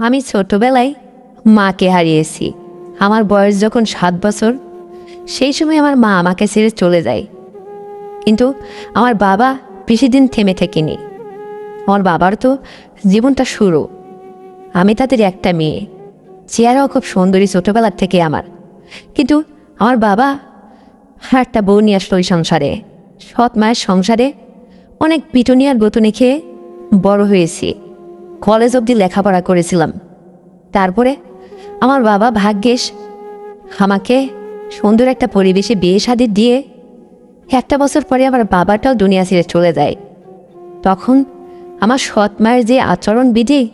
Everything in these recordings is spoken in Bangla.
আমি ছোটবেলায় মাকে হারিয়েছি। আমার বয়স যখন সাত বছর, সেই সময় আমার মা আমাকে ছেড়ে চলে যায়। কিন্তু আমার বাবা বেশি দিন থেমে থেকেনি। আমার বাবার তো জীবনটা শুরু। আমি তাদের একটা মেয়ে। চেহারাও খুব সুন্দরী ছোটোবেলার থেকে আমার। কিন্তু আমার বাবা একটা বউ নিয়ে আসলো ওই সংসারে। সৎ মায়ের সংসারে অনেক পিটুনি আর গতুনি খেয়ে বড় হয়েছি। কলেজ অবধি লেখাপড়া করেছিলাম। তারপরে আমার বাবা ভাগ্যেশ আমাকে সুন্দর একটা পরিবেশে বিয়ে শাদি দিয়ে একটা বছর পরে আমার বাবাটাও দুনিয়া ছেড়ে চলে যায়। তখন আমার সৎ মায়ের যে আচরণ বিধি,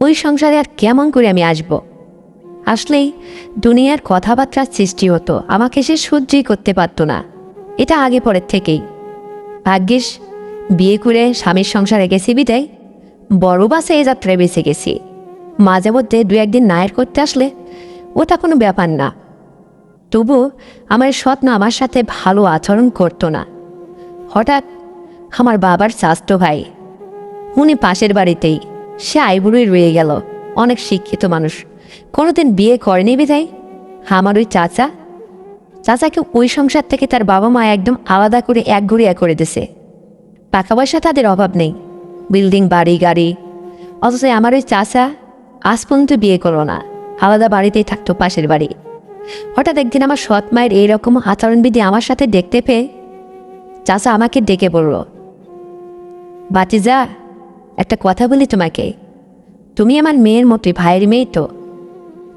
ওই সংসারে আর কেমন করে আমি আসব? আসলেই দুনিয়ার কথাবার্তার সৃষ্টি হতো, আমাকে সে সহ্যই করতে পারতো না। এটা আগে পরের থেকেই। ভাগ্যিস বিয়ে করে স্বামীর সংসারে গেছি বিদায়। বড় বাসে এ যাত্রায় বেঁচে গেছি। মাঝে মধ্যে দু একদিন নায়ের করতে আসলে ওটা কোনো ব্যাপার না। তবু আমার সৎ না আমার সাথে ভালো আচরণ করতো না। হঠাৎ আমার বাবার স্বাস্থ্য ভাই, উনি পাশের বাড়িতেই, সে আইবুড়োই রয়ে গেল, অনেক শিক্ষিত মানুষ। কোনোদিন বিয়ে করেনি বিধায় আমার ওই চাচা। চাচাকে ওই সংসার থেকে তার বাবা মা একদম আলাদা করে এক ঘুরিয়া করে দিছে। টাকা পয়সা তাদের অভাব নেই। বিল্ডিং, বাড়ি, গাড়ি। অথচ আমার ওই চাচা আজ পর্যন্ত বিয়ে করল না। আলাদা বাড়িতেই থাকতো, পাশের বাড়ি। হঠাৎ একদিন আমার সৎ মায়ের এইরকম আচরণবিধি আমার সাথে দেখতে পেয়ে চাচা আমাকে ডেকে বলল, বাতিজা, একটা কথা বলি তোমাকে। তুমি আমার মেয়ের মতোই, ভাইয়ের মেয়ে তো।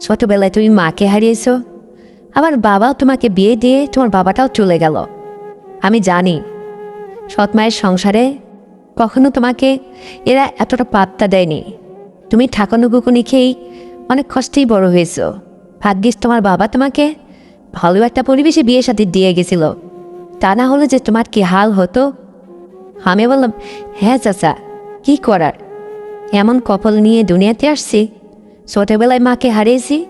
ছোটবেলায় তুমি মাকে হারিয়েছো। আমার বাবাও তোমাকে বিয়ে দিয়ে তোমার বাবাটাও চলে গেল। আমি জানি, সৎ মায়ের সংসারে কখনো তোমাকে এরা এতটা পাত্তা দেয়নি। তুমি ঠাকুনো গুকুনি খেয়েই অনেক কষ্টেই বড় হয়েছো। ভাগ্যিস তোমার বাবা তোমাকে ভালো একটা পরিবেশে বিয়ে সাথে দিয়ে গেছিল। তা না হলে যে তোমার কি হাল হতো? আমি বললাম হ্যাঁ চাচা, কি করার? এমন কপাল নিয়ে দুনিয়াতে আসছি, ছোটবেলায় মাকে হারিয়েছি,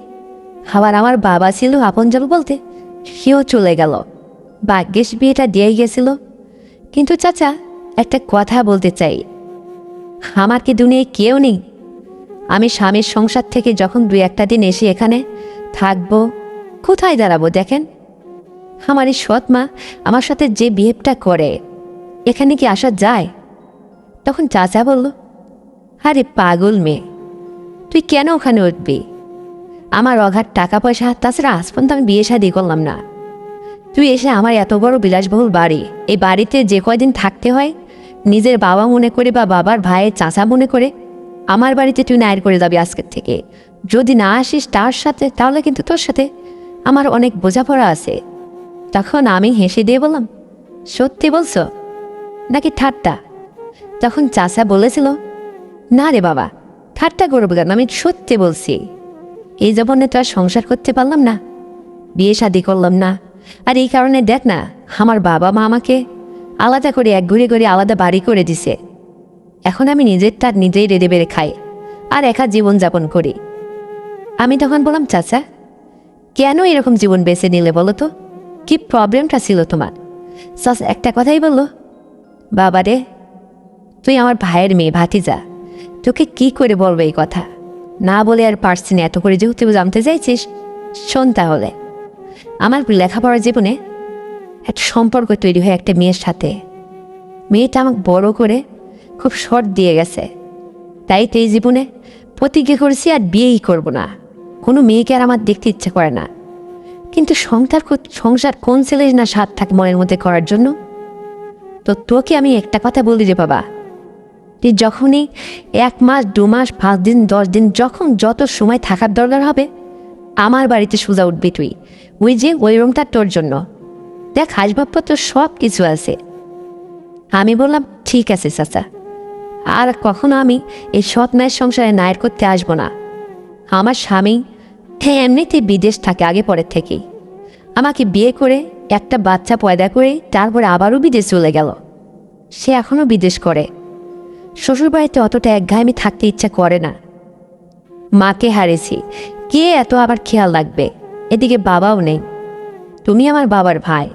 আবার আমার বাবা ছিল আপনজন বলতে সেও চলে গেল। ভাগ্যেশ বিয়েটা দিয়ে গেছিল। কিন্তু চাচা একটা কথা বলতে চাই। আমার কি দুনিয়ায় কেউ নেই? আমি স্বামীর সংসার থেকে যখন দুই একটা দিন এসে এখানে থাকব, কোথায় দাঁড়াবো দেখেন? আমার এই সৎ মা আমার সাথে যে বিহেভটা করে, এখানে কি আসা যায়? তখন চাচা বলল, আরে পাগল মেয়ে, তুই কেন ওখানে উঠবি? আমার অঘাত টাকা পয়সা, তাছাড়া আজ পর্যন্ত আমি বিয়ে শাদি করলাম না। তুই এসে আমার এত বড় বিলাসবহুল বাড়ি, এই বাড়িতে যে কয়দিন থাকতে হয় নিজের বাবা মনে করে বা বাবার ভাইয়ের চাচা মনে করে, আমার বাড়িতে তুই নায়ের করে যাবি আজকের থেকে। যদি না আসিস তার সাথে, তাহলে কিন্তু তোর সাথে। আমার অনেক বোঝাপড়া আছে। তখন আমি হেসে দিয়ে বললাম, সত্যি বলছো? নাকি ঠাট্টা? তখন চাচা বলেছিল, না রে বাবা, ঠাট্টা করব কেন? আমি সত্যি বলছি। এই জীবনে তো আর সংসার করতে পারলাম না, বিয়ে শাদি করলাম না, আর এই কারণে দেখ না, আমার বাবা মা আমাকে আলাদা করে এক ঘুরে ঘুরে আলাদা বাড়ি করে দিছে। এখন আমি নিজের তার নিজেই রেড়ে বেড়ে খাই আর একা জীবনযাপন করি। আমি তখন বললাম, চাচা, কেন এরকম জীবন বেছে নিলে বলো তো? কি প্রবলেমটা ছিল তোমার? চাচা একটা কথাই বলল, বাবা রে, তুই আমার ভাইয়ের মেয়ে ভাতিজা, তোকে কি করে বলব এই কথা? না বলে আর পারছি না এত করে। যেহেতু জানতে চাইছিস, শোন তাহলে। আমার লেখাপড়ার জীবনে একটা সম্পর্ক তৈরি হয় একটা মেয়ের সাথে। মেয়েটা আমাকে বড় করে খুব শর্ট দিয়ে গেছে। তাই তো এই জীবনে প্রতিজ্ঞা করেছি আর বিয়েই করব না। কোনো মেয়েকে আর আমার দেখতে ইচ্ছে করে না। কিন্তু সংসার সংসার কোন ছেলে না স্বাদ থাকে মনের মধ্যে করার জন্য? তো তোকে আমি একটা কথা বলি রে বাবা তুই যখনই এক মাস, দু মাস, পাঁচ দিন, দশ দিন, যখন যত সময় থাকার দরকার হবে, আমার বাড়িতে সোজা উঠবি তুই। ওই যে ওই রুমটা তোর জন্য। দেখ, আসবাবপত্র সব কিছু আছে। আমি বললাম, ঠিক আছে, চাচা। আর কখনো আমি এই সৎ মায়ের সংসারে নায়ের করতে আসব না। আমার স্বামী হ্যাঁ এমনিতেই বিদেশ থাকে আগে পরের থেকেই। আমাকে বিয়ে করে একটা বাচ্চা পয়দা করে তারপরে আবারও বিদেশ চলে গেল। সে এখনও বিদেশ করে। শ্বশুরবাড়িতে অতটা একঘামি থাকতে ইচ্ছা করে না। মাকে হারেছি। কে এত আবার খেয়াল রাখবে? এদিকে বাবাও নেই। তুমি আমার বাবার ভাই।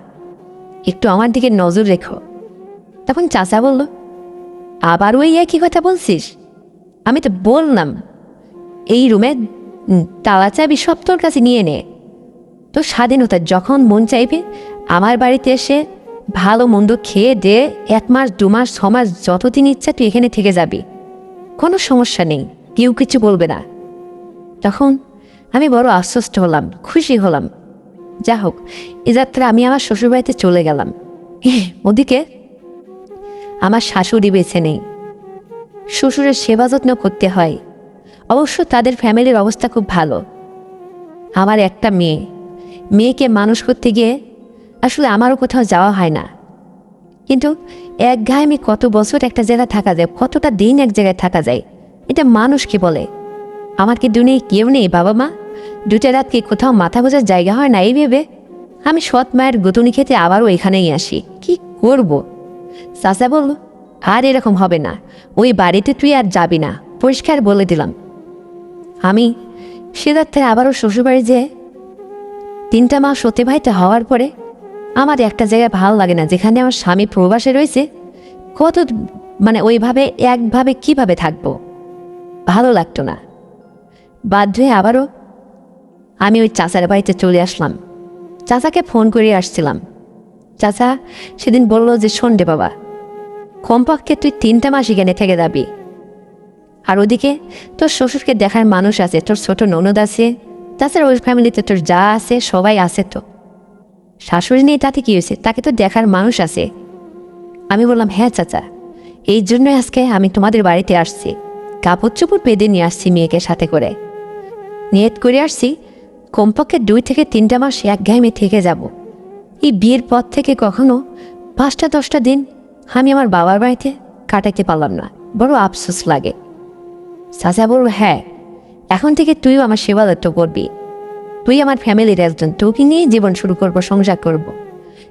একটু আমার দিকে নজর রেখো। তখন চাচা বলল, আবার ওই একই কথা বলছিস? আমি তো বললাম, এই রুমে তালা চাবি সব তোর কাছে নিয়ে নে। তো স্বাধীনতা যখন মন চাইবে, আমার বাড়িতে এসে ভালো মন্দ খেয়ে দে, এক মাস, দু মাস, ছ মাস, যতদিন ইচ্ছা তুই এখানে থেকে যাবি। কোনো সমস্যা নেই, কেউ কিছু বলবে না। তখন আমি বড় আশ্বস্ত হলাম, খুশি হলাম। যা হোক, এ যাত্রা আমি আমার শ্বশুরবাড়িতে চলে গেলাম। ওদিকে আমার শাশুড়ি বেছে নেই। শ্বশুরের সেবা যত্ন করতে হয়। অবশ্য তাদের ফ্যামিলির অবস্থা খুব ভালো। আমার একটা মেয়ে। মেয়েকে মানুষ করতে গিয়ে আসলে আমারও কোথাও যাওয়া হয় না। কিন্তু এক গায়ে আমি কত বছর একটা জায়গায় থাকা যায়, কতটা দিন এক জায়গায় থাকা যায়, এটা মানুষকে বলে। আমার কি দুনিয়ায় কেউ নেই বাবা মা দুটা রাত কি কোথাও মাথা বোঝার জায়গা হয় না এই ভেবে? আমি সৎ মায়ের গুতুনি খেতে আবারও এখানেই আসি। কি করব? চাচা বলল, আর এরকম হবে না। ওই বাড়িতে তুই আর যাবি না। পরিষ্কার বলে দিলাম। আমি সিদ্ধার্থের আবারও শ্বশুরবাড়ি যেয়ে তিনটা মাস অতিবাহিত হওয়ার পরে আমার একটা জায়গায় ভালো লাগে না, যেখানে আমার স্বামী প্রবাসে রয়েছে, কত মানে ওইভাবে, একভাবে কীভাবে থাকব? ভালো লাগতো না। বাধ্য হয়ে আবারও আমি ওই চাচার বাড়িতে চলে আসলাম। চাচাকে ফোন করে আসছিলাম। চাচা সেদিন বলল যে রে বাবা, কমপক্ষে তুই তিনটা মাস এখানে থেকে যাবি। আর ওদিকে তোর শ্বশুরকে দেখার মানুষ আছে, তোর ছোট ননদ আছে, তাছাড়া ওই ফ্যামিলিতে তোর যা আছে, সবাই আছে তো। শাশুড়ি নেই, তাতে কি হয়েছে? তাকে তো দেখার মানুষ আছে। আমি বললাম হ্যাঁ চাচা, এই জন্যই আজকে আমি তোমাদের বাড়িতে আসছি। কাপড় চোপড় বেঁধে নিয়ে আসছি মেয়েকে সাথে করে। নিয়ত করে আসছি কমপক্ষে দুই থেকে তিনটা মাস এক ঘাইমে থেকে যাব। এই বিয়ের পর থেকে কখনো পাঁচটা, দশটা দিন আমি আমার বাবার বাড়িতে কাটাইতে পারলাম না। বড় আফসোস লাগে। চাচা বলল হ্যাঁ এখন থেকে তুইও আমার সেবা দত্ত করবি। তুই আমার ফ্যামিলির একজন। তোকে নিয়ে জীবন শুরু করব, সংসার করব।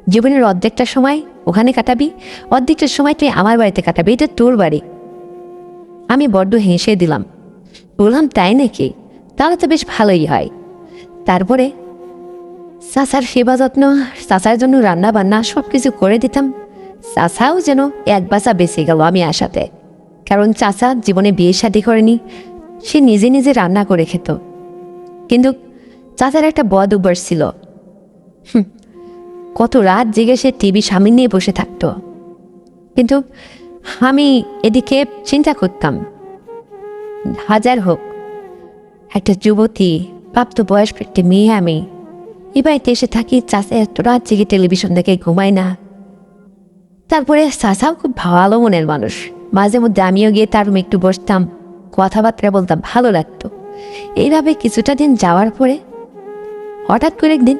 জীবনের অর্ধেকটা সময় ওখানে কাটাবি, অর্ধেকটা সময় তুই আমার বাড়িতে কাটাবি। এটা তোর বাড়ি। আমি বড্ড হেসে দিলাম। বললাম, তাই নাকি? তাহলে তো বেশ ভালোই হয়। তারপরে চাচার সেবা যত্ন, চাচার জন্য রান্না বান্না সব কিছু করে দিতাম। চাচাও যেন এক বাসা বেঁচে গেল আমি আসাতে কারণ চাচা জীবনে বিয়ে শাদি করেনি, সে নিজে নিজে রান্না করে খেত। কিন্তু চাচার একটা বদ অভ্যাস ছিল। কত রাত জেগে সে টিভি সামনে নিয়ে বসে থাকতো। কিন্তু আমি এদিকে চিন্তা করতাম। হাজার হোক, একটা যুবতী প্রাপ্ত বয়স্ক একটি মেয়ে আমি। এ বাড়িতে এসে থাকি চাষা এত রাত জেগে টেলিভিশন দেখে ঘুমাই না। তারপরে চাষাও খুব ভালো মনের মানুষ। মাঝে মধ্যে আমিও গিয়ে তার রুমে একটু বসতাম, কথাবার্তা বলতাম, ভালো লাগতো। এইভাবে কিছুটা দিন যাওয়ার পরে হঠাৎ করে একদিন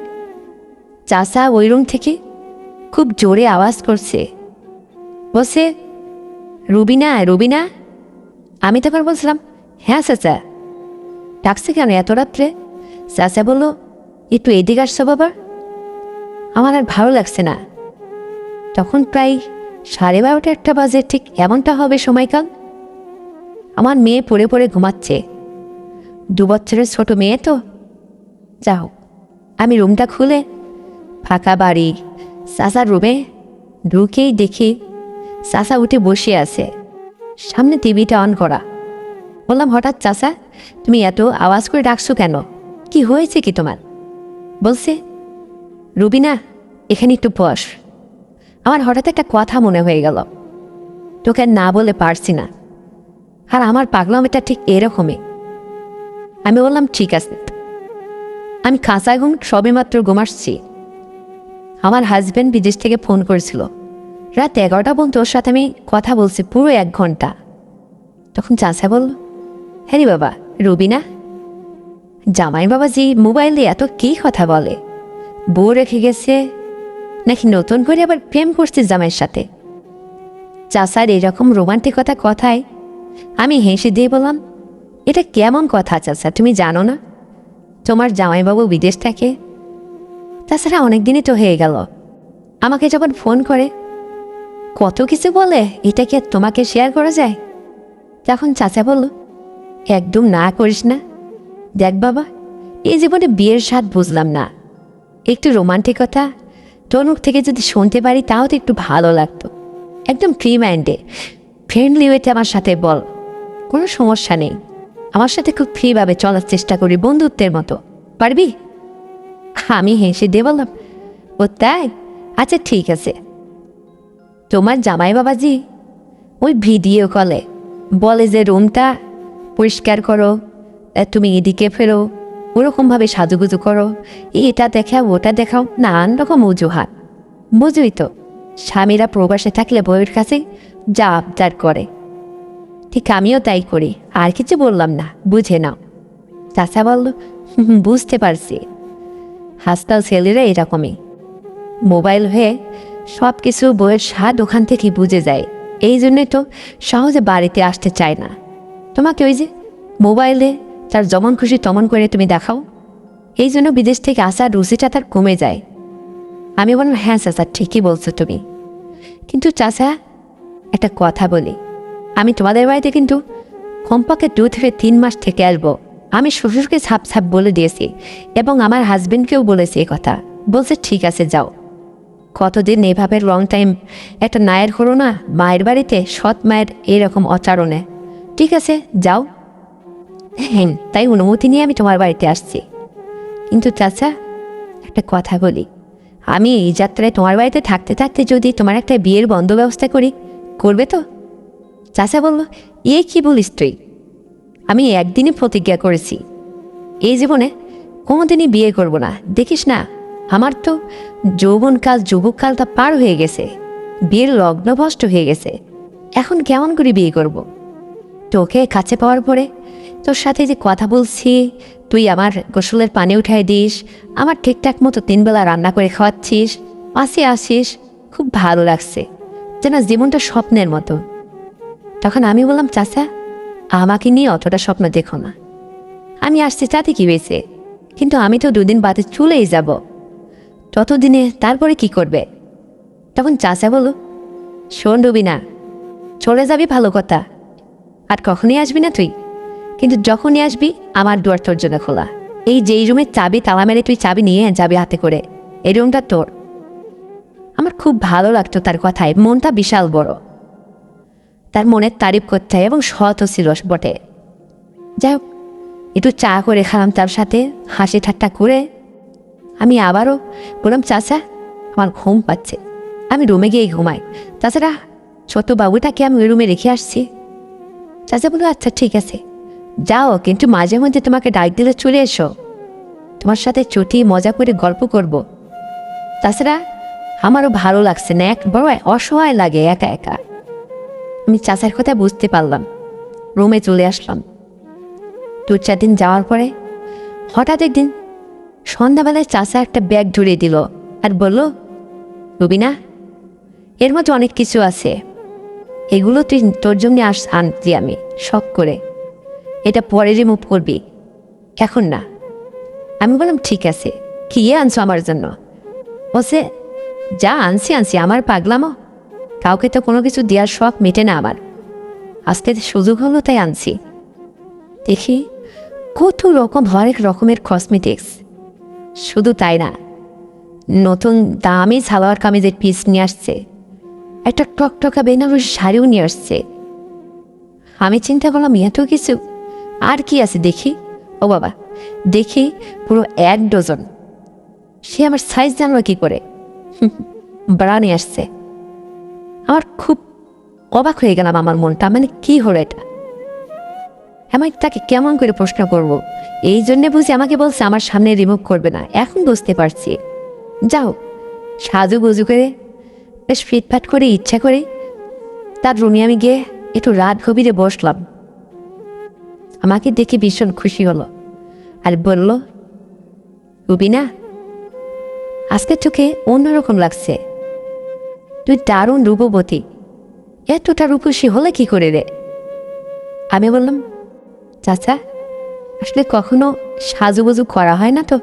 চাষা ওই রুম থেকে খুব জোরে আওয়াজ করছে। বসে রুবিনা রুবিনা? আমি তখন বলছিলাম হ্যাঁ চাচা। ডাকছে কেন এত রাত্রে? চাচা বলল, একটু এদিকে আসছো বাবা? আমার আর ভালো লাগছে না। তখন প্রায় সাড়ে বারোটা একটা বাজে, ঠিক এমনটা হবে সময়কাল? আমার মেয়ে পড়ে পড়ে ঘুমাচ্ছে। দু বছরের ছোট মেয়ে তো। যাও, আমি রুমটা খুলে ফাঁকা বাড়ি, চাচার রুমে ঢুকেই দেখি চাচা উঠে বসে আছে। সামনে টিভিটা অন করা। বললাম, হঠাৎ চাচা, তুমি এত আওয়াজ করে ডাকছো কেন? কি হয়েছে কি তোমার? বলছে, রুবিনা, এখানে একটু বস। আমার হঠাৎ একটা কথা মনে হয়ে গেল। তোকে না বলে পারছি না। আর আমার পাগলামিটা ঠিক এরকমই। আমি বললাম, ঠিক আছে। আমি খাঁচায় ঘুম সবেমাত্র ঘুমাসছি আমার হাজব্যান্ড বিদেশ থেকে ফোন করেছিল। রাত এগারোটা পর্যন্ত ওর সাথে আমি কথা বলছি পুরো এক ঘণ্টা। তখন চাচা বলল হ্যাঁ বাবা, রুবিনা? জামাই বাবাজি মোবাইলে এত কী কথা বলে? বউ রেখে গেছে, নাকি নতুন করে আবার প্রেম করছে জামাইয়ের সাথে? চাচার এরকম রোমান্টিকতা কথায় আমি হেসে দিয়ে বললাম, এটা কেমন কথা চাচা, তুমি জানো না? তোমার জামাইবাবু বিদেশ থাকে। তাছাড়া অনেক দিনই তো হয়ে গেল। আমাকে যখন ফোন করে, কত কিছু বলে, এটা কি তোমাকে শেয়ার করা যায়? তখন চাচা বলল, একদম না করিস না। দেখ বাবা এই জীবনে বিয়ের স্বাদ বুঝলাম না। একটু রোমান্টিকতা মুখ থেকে যদি শুনতে পারি তাও তো একটু ভালো লাগতো। একদম ফ্রি মাইন্ডে ফ্রেন্ডলি ওয়েতে আমার সাথে বল, কোনো সমস্যা নেই। আমার সাথে খুব ফ্রিভাবে চলার চেষ্টা করি বন্ধুত্বের মতো। পারবি? আমি হেসে দিয়ে বললাম, ও তাই? আচ্ছা ঠিক আছে। তোমার জামাই বাবাজি, ওই ভিডিও কলে বলে যে রুমটা পরিষ্কার করো। তুমি এদিকে ফেরো ওরকমভাবে সাজুগুজু করো এটা দেখাও ওটা দেখাও নানান রকম অজুহাত। বুঝুই তো স্বামীরা প্রবাসে থাকলে বউয়ের কাছে যা আবদার করে। ঠিক আমিও তাই করি আর কিছু বললাম না বুঝে নাও। চাচা বলল "হুম, বুঝতে পারছি। হাসতাল ছেলেরা এরকমই। মোবাইল হয়ে সব কিছু বইয়ের স্বাদ ওখান থেকে বুঝে যায়। এই জন্যই তো সহজে বাড়িতে আসতে চায় না। তোমাকে ওই যে মোবাইলে তার যেমন খুশি তমন করে তুমি দেখাও। এই জন্য বিদেশ থেকে আসার রুচিটা তার কমে যায়। আমি বললাম হ্যাঁ চাচা, ঠিকই বলছো তুমি। কিন্তু চাচা, একটা কথা বলি। আমি তোমাদের বাড়িতে কিন্তু কমপক্ষে দু থেকে তিন মাস থেকে আসব। আমি শ্বশুরকে ছাপ ছাপ বলে দিয়েছি এবং আমার হাজবেন্ডকেও বলেছি এ কথা। বলছে, ঠিক আছে, যাও। কতদিন এভাবে লং টাইম একটা নায়ের হলো না, মায়ের বাড়িতে সৎ মায়ের এরকম অচারণে। ঠিক আছে, যাও। হ্যাঁ তাই অনুমতি নিয়ে আমি তোমার বাড়িতে আসছি। কিন্তু চাচা, একটা কথা বলি। আমি এই যাত্রায় তোমার বাড়িতে থাকতে থাকতে যদি তোমার একটা বিয়ের বন্ধ ব্যবস্থা করি, করবে তো? চাচা বলল, এ কি বলিস তুই? আমি একদিনই প্রতিজ্ঞা করেছি। এই জীবনে কোনোদিনই বিয়ে করব না। দেখিস না, আমার তো যৌবনকাল যুবককালটা পার হয়ে গেছে। বিয়ের লগ্নভষ্ট হয়ে গেছে। এখন কেমন করে বিয়ে করব। তোকে কাছে পাওয়ার পরে তোর সাথে যে কথা বলছি, তুই আমার গোসলের পানি উঠাই দিস, আমার ঠিকঠাক মতো তিনবেলা রান্না করে খাওয়াচ্ছিস, আসি আসিস, খুব ভালো লাগছে, যেন জীবনটা স্বপ্নের মতো। তখন আমি বললাম, চাচা, আমাকে নিয়ে অতটা স্বপ্ন দেখো না। আমি আসছি চাতে কি হয়েছে? কিন্তু আমি তো দুদিন বাদে চলেই যাব। ততদিনে তারপরে কি করবে? তখন চাচা বলো শোন রুবিনা, চলে যাবি ভালো কথা। আর কখনই আসবি না তুই। কিন্তু যখনই আসবি, আমার দুয়ার তোর জন্য খোলা। এই যেই রুমের চাবি, তালা মেরে তুই চাবি নিয়ে যাবি হাতে করে। এই রুমটা তোর। আমার খুব ভালো লাগতো তার কথায়। মনটা বিশাল বড়। তার মনের তারিফ করতে এবং সৎও ছিল বটে। যাই হোক, একটু চা করে খেলাম তার সাথে। হাসি ঠাট্টা করে আমি আবারও বললাম, চাচা, আমার ঘুম পাচ্ছে। আমি রুমে গিয়ে ঘুমাই। তাছাড়া ছোট বাবুটাকে আমি ওই রুমে রেখে আসছি। চাচা বলল আচ্ছা ঠিক আছে। যাও, কিন্তু মাঝে মধ্যে তোমাকে ডাক দিলে চলে এসো। তোমার সাথে চটি, মজা করে গল্প করব। তাছাড়া আমারও ভালো লাগছে না, এক বড় অসহায় লাগে একা একা। আমি চাচার কথা বুঝতে পারলাম। রুমে চলে আসলাম। দু চার দিন যাওয়ার পরে হঠাৎ একদিন সন্ধ্যাবেলায় চাচা একটা ব্যাগ ধরিয়ে দিল আর বলল, রুবিনা, এর মধ্যে অনেক কিছু আছে। এগুলো তুই তোর জন্য আস, আনছি আমি, শখ করে। এটা পরে রিমুভ করবি। এখন না। আমি বললাম, ঠিক আছে। কি আনছো আমার জন্য? বসে যা আনছি আনছি। আমার পাগলামো। কাউকে তো কোনো কিছু দেওয়ার শখ মেটে না আমার। আজকে সুযোগ হলো তাই আনছি। দেখি, কত রকম হরেক রকমের কসমেটিক্স শুধু তাই না, নতুন দামি সালোয়ার কামিজের পিস নিয়ে আসছে। একটা টকটকা বেনারসি শাড়িও নিয়ে আসছে। আমি চিন্তা করলাম, এত কিছু আর কি আছে দেখি? ও বাবা, দেখি পুরো এক ডজন। সে আমার সাইজ জানলো কি করে? বাড়া নিয়ে আসছে। আমার খুব অবাক হয়ে গেলাম আমার মনটা মানে কি হলো এটা? আমি তাকে কেমন করে প্রশ্ন করব? এই জন্যে বুঝি আমাকে বলছে আমার সামনে রিমুভ করবে না। এখন বুঝতে পারছি। যাও, সাজু গুজু করে, বেশ ফিটফাট করে, ইচ্ছা করে, তার রুমে আমি গিয়ে একটু রাত গভীরে বসলাম। আমাকে দেখে ভীষণ খুশি হলো। আর বলল, রুবিনা, আজকে তোকে অন্যরকম লাগছে। তুই দারুণ রূপবতী। এতটা রূপসী হলে কি করে রে? আমি বললাম, চাচা, আসলে কখনো সাজুগুজু করা হয় না তো।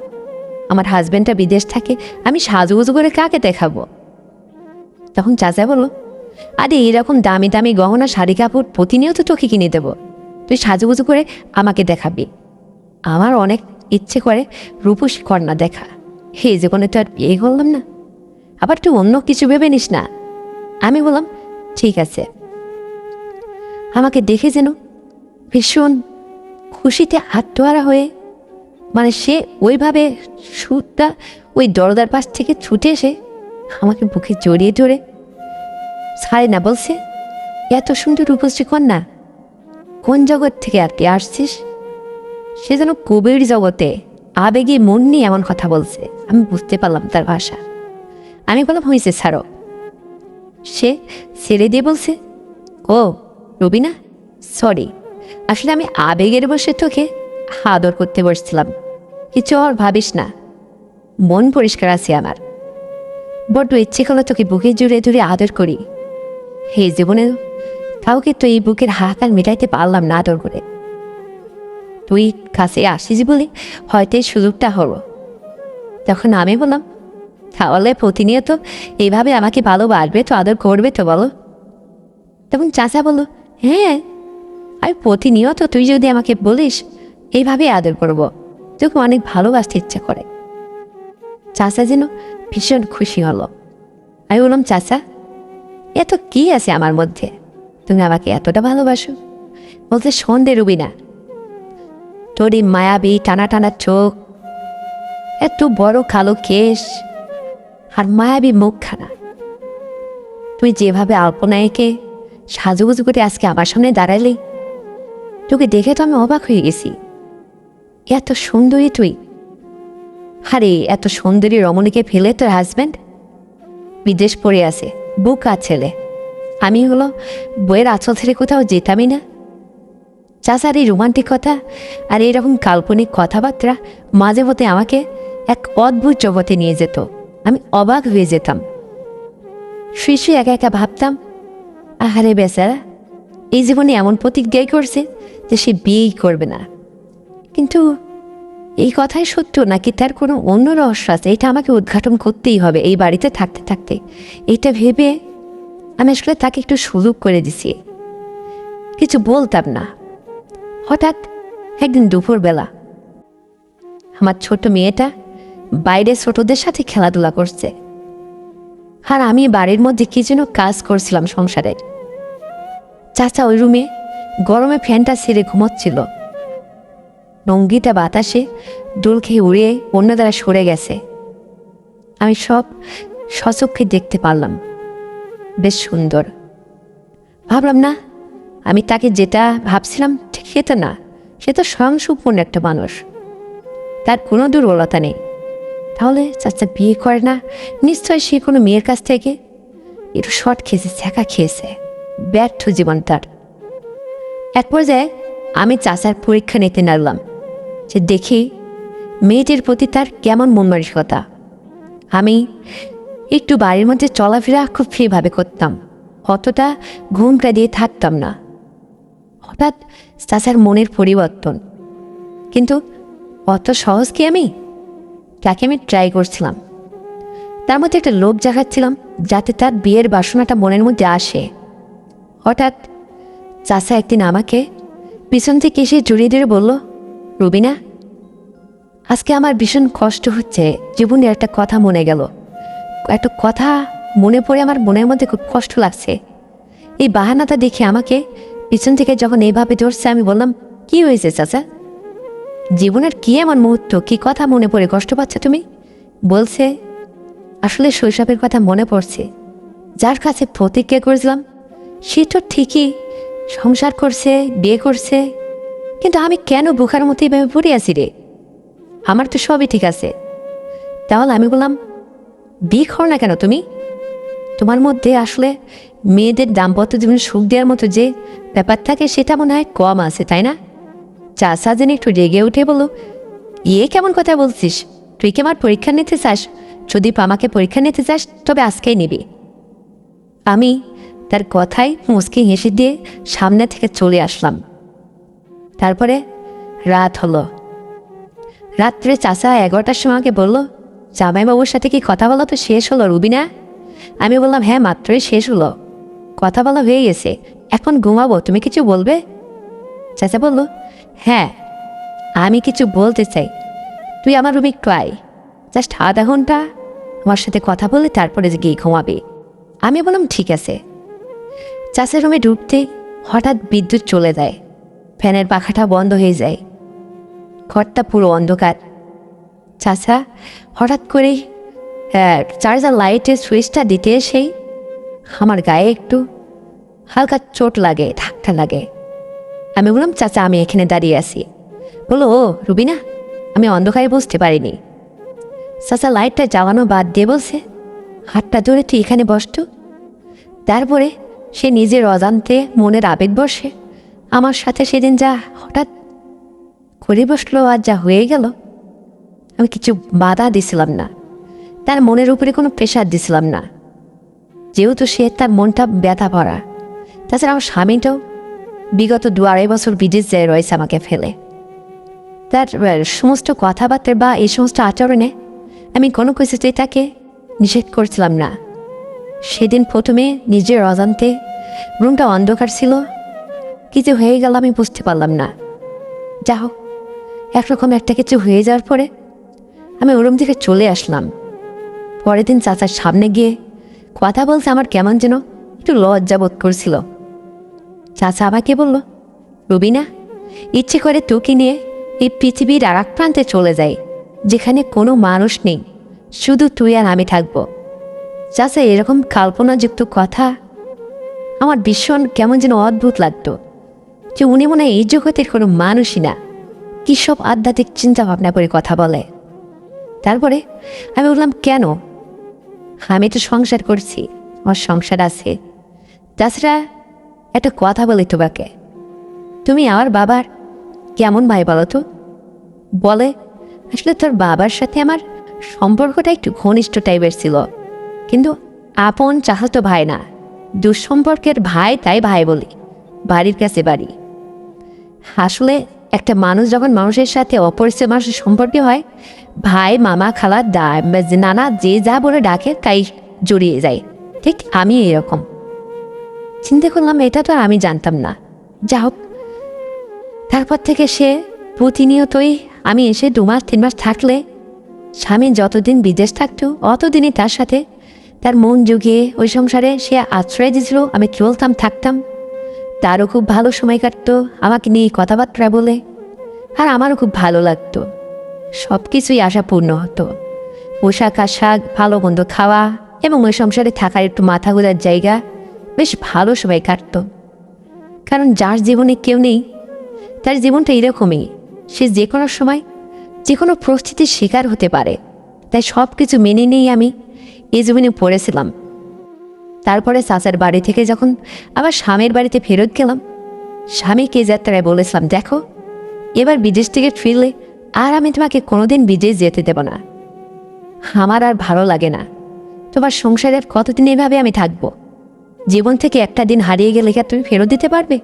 আমার হাজব্যান্ডটা বিদেশ থাকে, আমি সাজুগুজু করে কাকে দেখাবো? তখন চাচা বলল, আরে, এরকম দামি দামি গহনা, শাড়ি, কাপড় প্রতিনিয়ত তোকে কিনে দেবো। তুই সাজুগুজু করে আমাকে দেখাবি। আমার অনেক ইচ্ছে করে রূপসী কন্যা দেখা। হে যে কোনো তো আর বিয়ে করলাম না। আবার তুই অন্য কিছু ভেবে নিস না। আমি বললাম, ঠিক আছে। আমাকে দেখে যেন ভীষণ খুশিতে হাতটোয়ারা হয়ে মানে সে ওইভাবে সুরটা ওই দরজার পাশ থেকে ছুটে এসে আমাকে বুকে জড়িয়ে ধরে, ছাড়ে না বলছে, এত সুন্দর উপস্থিত কন্যা কোন জগৎ থেকে কি আসছিস? সে যেন কবির জগতে আবেগে মন নিয়ে এমন কথা বলছে। আমি বুঝতে পারলাম তার ভাষা। আমি বললাম হয়েছে ছাড়ো। সে ছেড়ে দিয়ে বলছে, ও, রবিনা, সরি। আসলে আমি আবেগের বসে তোকে আদর করতে বসছিলাম। কিছু আর ভাবিস না। মন পরিষ্কার আছে আমার। বড্ড ইচ্ছে করল তোকে বুকে জুড়ে ধরে আদর করি। হে জীবনে কাউকে তো এই বুকের হাহাকার মেটাইতে পারলাম না আদর করে? তুই কাছে আসিস বলে হয়তো এই সুযোগটা হলো। তখন আমি বললাম, তাহলে প্রতিনিয়ত এইভাবে আমাকে ভালোবাসবে তো, আদর করবে তো বলো। তখন চাচা বলল হ্যাঁ আমি প্রতিনিয়ত তুই যদি আমাকে বলিস এইভাবে আদর করব। তোকে অনেক ভালোবাসতে ইচ্ছা করে। চাচা যেন ভীষণ খুশি হলো। আমি বললাম, চাচা এত কি আছে আমার মধ্যে? তুমি আমাকে এতটা ভালোবাসো? বলতে সন্ধে রুবি না। তোর এই মায়াবী টানা টানা চোখ এত বড় কালো কেশ আর মায়াবী মুখখানা। তুই যেভাবে আল্পনায়কে সাজুগুজু করে আজকে আমার সামনে দাঁড়ালি, তোকে দেখে তো আমি অবাক হয়ে গেছি। এত সুন্দরী তুই। আরে, এত সুন্দরী রমণীকে ফেলে তোর হাজব্যান্ড বিদেশ পড়ে আছে, বুকা ছেলে। আমি হলো বইয়ের আঁচল ছেড়ে কোথাও যেতামই না। চাচার এই রোমান্টিক কথা আর এরকম কাল্পনিক কথাবার্তা মাঝে মধ্যে আমাকে এক অদ্ভুত জগতে নিয়ে যেত। আমি অবাক হয়ে যেতাম। শুয়ে একা একা ভাবতাম, আহারে বেচারা, এই জীবনে এমন প্রতিজ্ঞাই করছে যে সে বিয়েই করবে না। কিন্তু এই কথাই সত্য নাকি তার কোনো অন্য রহস্য আছে? এটা আমাকে উদ্ঘাটন করতেই হবে এই বাড়িতে থাকতে থাকতে। এটা ভেবে আমি আসলে তাকে একটু সুযোগ করে দিছি। কিছু বলতাম না। হঠাৎ একদিন দুপুরবেলা আমার ছোট মেয়েটা বাইরে ছোটদের সাথে খেলাধুলা করছে। আর আমি বাড়ির মধ্যে কি যেন কাজ করছিলাম সংসারের চাচা ওই রুমে গরমে ফ্যানটা ছেড়ে ঘুমোচ্ছিল। নঙ্গিটা বাতাসে দোল খেয়ে উড়ে অন্য দ্বারা সরে গেছে। আমি সব সচক্ষে দেখতে পারলাম। বেশ সুন্দর। ভাবলাম, না, আমি তাকে যেটা ভাবছিলাম, ঠিক সেটা না। সে তো স্বয়ংসম্পূর্ণ একটা মানুষ। তার কোনো দুর্বলতা নেই। তাহলে চাচা বিয়ে করে না? নিশ্চয় সে কোনো মেয়ের কাছ থেকে? একটু শর্ট খেয়েছে ছ্যাঁকা খেয়েছে। ব্যর্থ জীবন তার। এক পর্যায়ে আমি চাচার পরীক্ষা নিতে নাড়লাম যে দেখি মেয়েটির প্রতি তার কেমন মন মানসিকতা। আমি একটু বাড়ির মধ্যে চলাফেরা খুব ফ্রিভাবে করতাম। অতটা ঘুমটা দিয়ে থাকতাম না। হঠাৎ চাচার মনের পরিবর্তন। কিন্তু অত সহজ কি আমি? তাকে আমি ট্রাই করছিলাম। তার মধ্যে একটা লোভ জাগাচ্ছিলাম যাতে তার বিয়ের বাসনাটা মনের মধ্যে আসে। হঠাৎ চাচা একদিন আমাকে পিছন থেকে এসে জড়িয়ে ধরে বলল, রুবিনা, আজকে আমার ভীষণ কষ্ট হচ্ছে। জীবনের একটা কথা মনে গেল। একটা কথা মনে পড়ে আমার মনের মধ্যে খুব কষ্ট লাগছে। এই বাহানাটা দেখে আমাকে পিছন থেকে যখন এইভাবে ধরছে, আমি বললাম, কি হয়েছে চাচা? জীবনের কি এমন মুহূর্ত? কি কথা মনে পড়ে? কষ্ট পাচ্ছ তুমি? বলছে, আসলে শৈশবের কথা মনে পড়ছে। যার কাছে প্রতিজ্ঞা করেছিলাম, সে তো ঠিকই সংসার করছে, বিয়ে করছে। কিন্তু আমি কেন বোকার মতো এইভাবে পড়ে আছি রে? আমার তো সবই ঠিক আছে। তাহলে আমি বললাম বিয়ে করো না কেন তুমি? তোমার মধ্যে আসলে মেয়েদের দাম্পত্য জীবন সুখ দেওয়ার মতো যে ব্যাপার থাকে সেটা মনে হয় কম আছে, তাই না? চাষা যেন একটু রেগে উঠে বলো ইয়ে কেমন কথা বলছিস? তুই কি আমার পরীক্ষা নিতে চাস? যদি আমাকে পরীক্ষা নিতে চাস, তবে আজকেই নিবি। আমি তার কথায় মুসকে হেসে দিয়ে সামনে থেকে চলে আসলাম। তারপরে রাত হলো। রাত্রে চাচা এগারোটার সময় আমাকে বলল জামাইবাবুর সাথে কি কথা বলা তো শেষ হলো রুবিনা আমি বললাম হ্যাঁ মাত্রই শেষ হলো। কথা বলা হয়ে গেছে। এখন ঘুমাবো, তুমি কিছু বলবে? চাচা বলল হ্যাঁ আমি কিছু বলতে চাই। তুই আমার রুমে একটু আয়। জাস্ট আধা ঘণ্টা আমার সাথে কথা বলে তারপরে গিয়ে ঘুমাবে। আমি বললাম, ঠিক আছে। চাষের রুমে ঢুকতে হঠাৎ বিদ্যুৎ চলে যায়। ফ্যানের পাখাটা বন্ধ হয়ে যায়। ঘরটা পুরো অন্ধকার। চাচা, হঠাৎ করেই চার্জার লাইটের সুইচটা দিতে এসেই আমার গায়ে একটু হালকা চোট লাগে, ধাক্কা লাগে। আমি বললাম, চাচা, আমি এখানে দাঁড়িয়ে আছি। বলো ও, রুবিনা, আমি অন্ধকারে বুঝতে পারিনি। চাচা লাইটটা জ্বালানো বাদ দিয়ে বলছে, হাতটা ধরে তুই এখানে বসতো তারপরে সে নিজের অজান্তে মনের আবেগ বসে। আমার সাথে সেদিন যা হঠাৎ করে বসল আর যা হয়ে গেল আমি কিছু বাধা দিছিলাম না। তার মনের উপরে কোনো প্রেশার দিছিলাম না। যেহেতু সে তার মনটা ব্যথা ভরা। তাছাড়া আমার স্বামীটাও বিগত দু আড়াই বছর বিদেশ যায় রয়েছে আমাকে ফেলে। তার সমস্ত কথাবার্তা বা এই সমস্ত আচরণে আমি কোনো কিছুতেই তাকে নিষেধ করছিলাম না। সেদিন প্রথমে নিজের অজান্তে রুমটা অন্ধকার ছিল। কি যে হয়ে গেল আমি বুঝতে পারলাম না। যা হোক একরকম একটা কিছু হয়ে যাওয়ার পরে আমি ওরম থেকে চলে আসলাম। পরের দিন চাচার সামনে গিয়ে কথা বলতে আমার কেমন যেন, একটু লজ্জা বোধ করছিল। চাচা আমাকে বলল, রুবিনা, ইচ্ছে করে তোকে নিয়ে এই পৃথিবীর আর এক প্রান্তে চলে যাই, যেখানে কোনো মানুষ নেই, শুধু তুই আর আমি থাকব। চাচা এরকম কল্পনাযুক্ত কথা আমার ভীষণ কেমন যেন অদ্ভুত লাগতো যে উনি মনে হয় এই জগতের কোনো মানুষই না। কী সব আধ্যাত্মিক চিন্তা ভাবনা করে কথা বলে। তারপরে আমি বললাম, কেন? আমি তো সংসার করছি, আমার সংসার আছে। তাছাড়া একটা কথা বলি তোমাকে। তুমি আমার বাবার কেমন ভাই বলো তো? বলে, আসলে তোর বাবার সাথে আমার সম্পর্কটা একটু ঘনিষ্ঠ টাইপের ছিল। কিন্তু আপন চাহাতো ভাই না। দুঃসম্পর্কের ভাই তাই ভাই বলি, বাড়ির কাছে বাড়ি। আসলে একটা মানুষ যখন মানুষের সাথে অপরিচিত মানুষের সম্পর্কে হয়, ভাই, মামা, খালা, দা নানা, যে যা বলে ডাকে, তাই জড়িয়ে যায়। ঠিক আমি এরকম। চিন্তা করলাম, এটা তো আমি জানতাম না। যা হোক। তারপর থেকে সে প্রতিনিয়তই আমি এসে দু মাস, তিন মাস থাকলে, স্বামী যতদিন বিদেশ থাকতো, অতদিনই তার সাথে তার মন জুগিয়ে ওই সংসারে সে আশ্রয় দিয়েছিল, আমি চলতাম, থাকতাম। তারও খুব ভালো সময় কাটতো, আমাকে নিয়ে কথাবার্তা বলে, আর আমারও খুব ভালো লাগতো। সব কিছুই আশাপূর্ণ হতো। পোশাক আশাক, ভালো মন্দ খাওয়া এবং ওই সংসারে থাকার একটু মাথা গোলার জায়গা বেশ ভালো সময় কাটতো। কারণ যার জীবনে কেউ নেই, তার জীবনটা এরকমই। সে যে কোনো সময় যে কোনো পরিস্থিতির শিকার হতে পারে। তাই সব কিছু মেনে নিয়েই আমি এই জীবনে পড়েছিলাম। তারপরে চাচার বাড়ি থেকে যখন আবার স্বামীর বাড়িতে ফেরত গেলাম স্বামীকে যাত্রায় বলেছিলাম, দেখো, এবার বিদেশ থেকে ফিরলে আর আমি তোমাকে কোনোদিন বিদেশ যেতে দেব না। আমার আর ভালো লাগে না। তোমার সংসারের কতদিন এভাবে আমি থাকব? জীবন থেকে একটা দিন হারিয়ে গেলে কি আর তুমি ফেরত দিতে পারবে?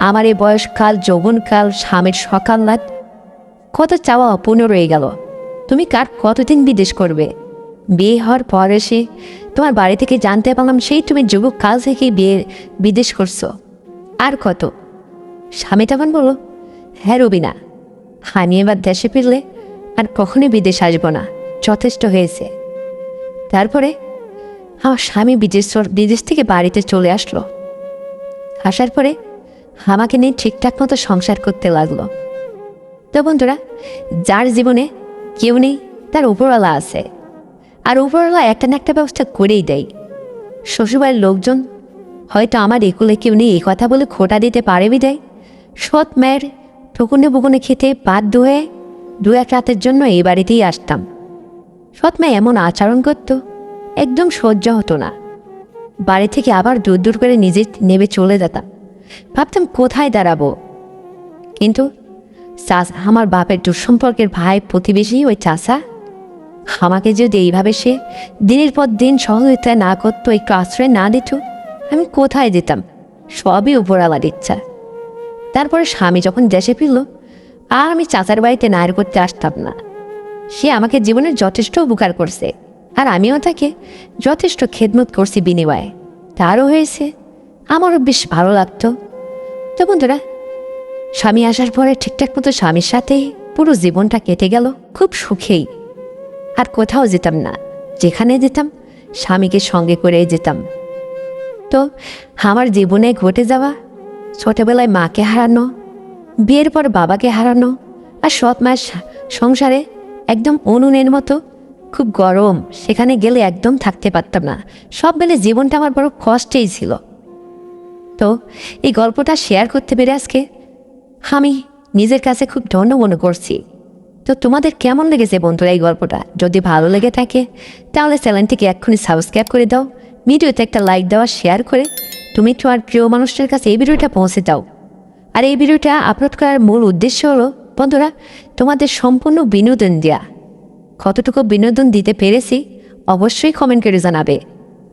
আমার এই বয়সকাল, যৌবনকাল, স্বামীর সকাল রাত কত চাওয়া অপূর্ণ রয়ে গেল। তুমি কার কতদিন বিদেশ করবে? বিয়ে হওয়ার পর এসে তোমার বাড়ি থেকে জানতে পারলাম সেই তুমি যুবক কাল থেকে বিয়ে, বিদেশ করছ। আর কত? স্বামী তখন বলো হ্যাঁ রবিনা, আমি এবার দেশে ফিরলে আর কখনই বিদেশ আসব না, যথেষ্ট হয়েছে। তারপরে আমার স্বামী বিদেশ বিদেশ থেকে বাড়িতে চলে আসলো। আসার পরে আমাকে নিয়ে ঠিকঠাক মতো সংসার করতে লাগল। তো বন্ধুরা, যার জীবনে কেউ নেই, তার উপরওয়ালা আছে। আর উপরওয়ালা একটা না একটা ব্যবস্থা করেই দেয়। শ্বশুরবাড়ির লোকজন, হয়তো আমার একুলে কেউ নেই এই কথা বলে খোটা দিতে পারে বিদায় সৎ মায়ের ঠকুনে বুকুনে খেতে বাধ্য হয়ে দু এক রাতের জন্য এই বাড়িতেই আসতাম। সৎ মা এমন আচরণ করতো, একদম সহ্য হতো না। বাড়ি থেকে আবার দূর দূর করে নিজে নেবে চলে যেতাম। ভাবতাম কোথায় দাঁড়াবো? কিন্তু চাষ- আমার বাপের দুঃসম্পর্কের ভাই প্রতিবেশী ওই চাষা আমাকে যদি এইভাবে সে দিনের পর দিন সহযোগিতা না করতো, একটু আশ্রয় না দিত, আমি কোথায় যেতাম? সবই উপরালার ইচ্ছা। তারপরে স্বামী যখন দেশে ফিরল, আর আমি চাচার বাড়িতে নায়ের করতে আসতাম না। সে আমাকে জীবনে যথেষ্ট উপকার করছে, আর আমিও তাকে যথেষ্ট খেদমত করছি বিনিময়ে। তারও হয়েছে, আমারও বেশ ভালো লাগতো। তো বন্ধুরা, স্বামী আসার পরে ঠিকঠাক মতো স্বামীর সাথে পুরো জীবনটা কেটে গেল, খুব সুখেই। আর কোথাও যেতাম না। যেখানে যেতাম, স্বামীকে সঙ্গে করে যেতাম। তো আমার জীবনে ঘটে যাওয়া, ছোটবেলায় মাকে হারানো, বিয়ের পর বাবাকে হারানো আর সৎ মাস সংসারে একদম উনুনের মতো খুব গরম, সেখানে গেলে একদম থাকতে পারতাম না। সব মিলে জীবনটা আমার বড় কষ্টেই ছিল। তো এই গল্পটা শেয়ার করতে পেরে আজকে আমি নিজের কাছে খুব ধন্য মনে করছি। তো তোমাদের কেমন লেগেছে বন্ধুরা এই গল্পটা? যদি ভালো লেগে থাকে, তাহলে চ্যানেলটিকে এক্ষুনি সাবস্ক্রাইব করে দাও, ভিডিওতে একটা লাইক দেওয়া শেয়ার করে তুমি তোমার প্রিয় মানুষটার কাছে এই ভিডিওটা পৌঁছে দাও। আর এই ভিডিওটা আপলোড করার মূল উদ্দেশ্য হলো, বন্ধুরা, তোমাদের সম্পূর্ণ বিনোদন দেওয়া কতটুকু বিনোদন দিতে পেরেছি, অবশ্যই কমেন্ট করে জানাবে।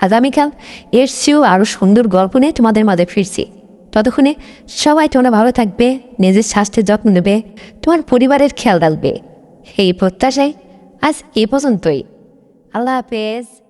আগামীকাল এর চেয়েও আরও সুন্দর গল্প নিয়ে তোমাদের মাঝে ফিরছি। ততক্ষণে সবাই তোমরা ভালো থাকবে, নিজের স্বাস্থ্যের যত্ন নেবে, তোমার পরিবারের খেয়াল রাখবে। এই প্রত্যাশায় আজ এ পর্যন্তই। আল্লাহ হাফেজ।